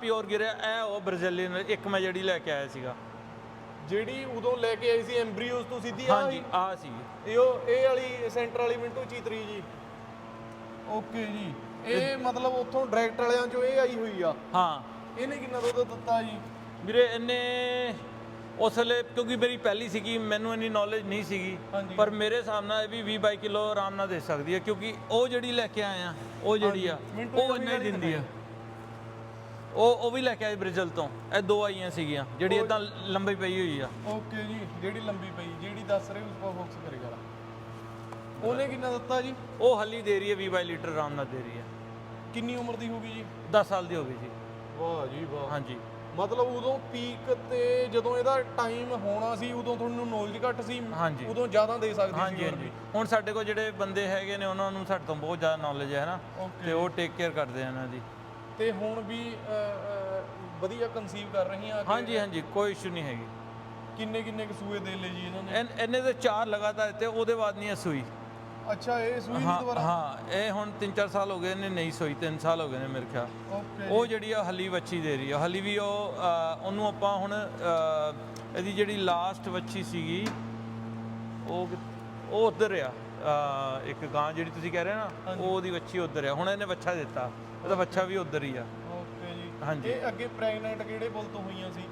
Pure ਗਿਰਿਆ ਇਹ ਉਹ Brazilian ਇੱਕ ਮੈਂ ਜਿਹੜੀ ਲੈ ਕੇ ਆਇਆ ਸੀਗਾ। ਜਿਹੜੀ ਉਦੋਂ ਲੈ ਕੇ ਆਈ ਸੀ ਐਮਬ੍ਰੀਓਸ ਤੋਂ ਸਿੱਧੀ ਆ ਹਾਂਜੀ ਆ ਸੀ। ਇਹ ਉਹ ਇਹ ਵਾਲੀ ਸੈਂਟਰ ਵਾਲੀ ਮਿੰਟੂ ਚੀਤਰੀ ਜੀ। ਓਕੇ ਜੀ। ਇਹ ਮਤਲਬ ਉੱਥੋਂ ਡਾਇਰੈਕਟ ਵਾਲਿਆਂ ਚੋਂ ਇਹ ਆਈ ਹੋਈ ਆ? ਹਾਂ। ਇਹਨੇ ਕਿੰਨਾ ਦੁੱਧ ਦਿੱਤਾ ਜੀ? ਵੀਰੇ ਇਹਨੇ ਉਸ ਵੇਲੇ ਕਿਉਂਕਿ ਮੇਰੀ ਪਹਿਲੀ ਸੀਗੀ ਮੈਨੂੰ ਇੰਨੀ ਨੌਲੇਜ ਨਹੀਂ ਸੀਗੀ। ਪਰ ਮੇਰੇ ਹਿਸਾਬ ਨਾਲ ਇਹ ਵੀ 20 22 ਕਿਲੋ ਆਰਾਮ ਨਾਲ ਦੇ ਸਕਦੀ ਹੈ ਕਿਉਂਕਿ ਉਹ ਜਿਹੜੀ ਲੈ ਕੇ ਆਏ ਆ ਉਹ ਜਿਹੜੀ ਆ ਉਹ ਇੰਨਾ ਹੀ ਦਿੰਦੀ ਆ। ਉਹ ਉਹ ਵੀ ਲੈ ਕੇ ਆਏ ਬ੍ਰਾਜ਼ੀਲ ਤੋਂ। ਇਹ ਦੋ ਆਈਆਂ ਸੀਗੀਆਂ ਜਿਹੜੀ ਇਦਾਂ ਲੰਬੀ ਪਈ ਹੋਈ ਆ। ਓਕੇ ਜੀ ਜਿਹੜੀ ਲੰਬੀ ਪਈ ਜਿਹੜੀ ਦੱਸ ਰਹੇ ਉਸ ਪਰ ਫੋਕਸ ਕਰੇਗਾ ਉਹਨੇ ਕਿੰਨਾ ਦਿੱਤਾ ਜੀ? ਉਹ ਹੱਲੀ ਦੇ ਰਹੀ ਹੈ 20 22 ਲੀਟਰ ਆਰਾਮ ਨਾਲ ਦੇ ਰਹੀ ਹੈ। ਕਿੰਨੀ ਉਮਰ ਦੀ ਹੋਗੀ ਜੀ? 10 ਸਾਲ ਦੀ ਹੋ ਗਈ ਜੀ। ਵਾਹ ਜੀ ਵਾਹ। ਹਾਂਜੀ। ਮਤਲਬ ਉਦੋਂ ਪੀਕ ਤੇ ਜਦੋਂ ਇਹਦਾ ਟਾਈਮ ਹੋਣਾ ਸੀ ਉਦੋਂ ਤੁਹਾਨੂੰ ਨੌਲੇਜ ਘੱਟ ਸੀ। ਉਦੋਂ ਜ਼ਿਆਦਾ ਦੇ ਸਕਦੀ ਸੀ ਹਾਂਜੀ ਹੁਣ ਸਾਡੇ ਕੋਲ ਜਿਹੜੇ ਬੰਦੇ ਹੈਗੇ ਨੇ ਉਹਨਾਂ ਨੂੰ ਸਾਡੇ ਤੋਂ ਬਹੁਤ ਜ਼ਿਆਦਾ ਨੌਲੇਜ ਹੈ ਨਾ. ਤੇ ਉਹ ਟੇਕ ਕੇਅਰ ਕਰਦੇ ਆ ਇਹਨਾਂ ਦੀ। ਤੇ ਹੁਣ ਵੀ ਵਧੀਆ ਕਨਸੀਵ ਕਰ ਰਹੀਆਂ ਅੱਗੇ? ਹਾਂਜੀ ਹਾਂਜੀ ਕੋਈ ਇਸ਼ੂ ਨਹੀਂ ਹੈਗੀ। ਕਿੰਨੇ ਕਿੰਨੇ ਕੁ ਸੂਏ ਦੇ ਲਏ ਜੀ ਇਹਨਾਂ ਨੇ? ਇਹਨੇ ਤੇ ਚਾਰ ਲਗਾਤਾਰ ਤੇ ਉਹਦੇ ਬਾਅਦ ਨਹੀਂ ਇਹ ਸੂਈ। ਅੱਛਾ ਇਹ ਸੂਈ ਨਹੀਂ ਹਾਂ ਦੁਬਾਰਾ? ਹਾਂ ਇਹ ਹੁਣ 3-4 ਸਾਲ ਹੋ ਗਏ ਨੇ ਨਹੀਂ ਸੋਈ 3 ਸਾਲ ਹੋ ਗਏ ਨੇ ਮੇਰੇ ਖਿਆਲ। ਓਕੇ ਉਹ ਜਿਹੜੀ ਆ ਹਲੀ ਵੱਛੀ ਦੇ ਰਹੀ ਆ ਹਲੀ ਵੀ ਉਹ ਉਹਨੂੰ ਆਪਾਂ ਹੁਣ ਇਹਦੀ ਜਿਹੜੀ ਲਾਸਟ ਵੱਛੀ ਸੀਗੀ ਉਹ ਕਿ- ਉਹ ਉਧਰ ਆ ਇੱਕ ਗਾਂ ਜਿਹੜੀ ਤੁਸੀਂ ਕਹਿ ਰਹੇ ਨਾ ਉਹ ਉਹਦੀ ਵੱਛੀ ਉਧਰ ਆ। ਹੁਣ ਇਹਨੇ ਬੱਚਾ ਦਿੱਤਾ। ਉਹਦਾ ਬੱਚਾ ਵੀ ਉਧਰ ਹੀ ਆ। ਓਕੇ ਜੀ। ਹਾਂਜੀ। ਇਹ ਅੱਗੇ ਪ੍ਰੈਗਨੈਂਟ ਕਿਹੜੇ ਬੁੱਲ ਤੋਂ ਹੋਈਆਂ ਸੀ?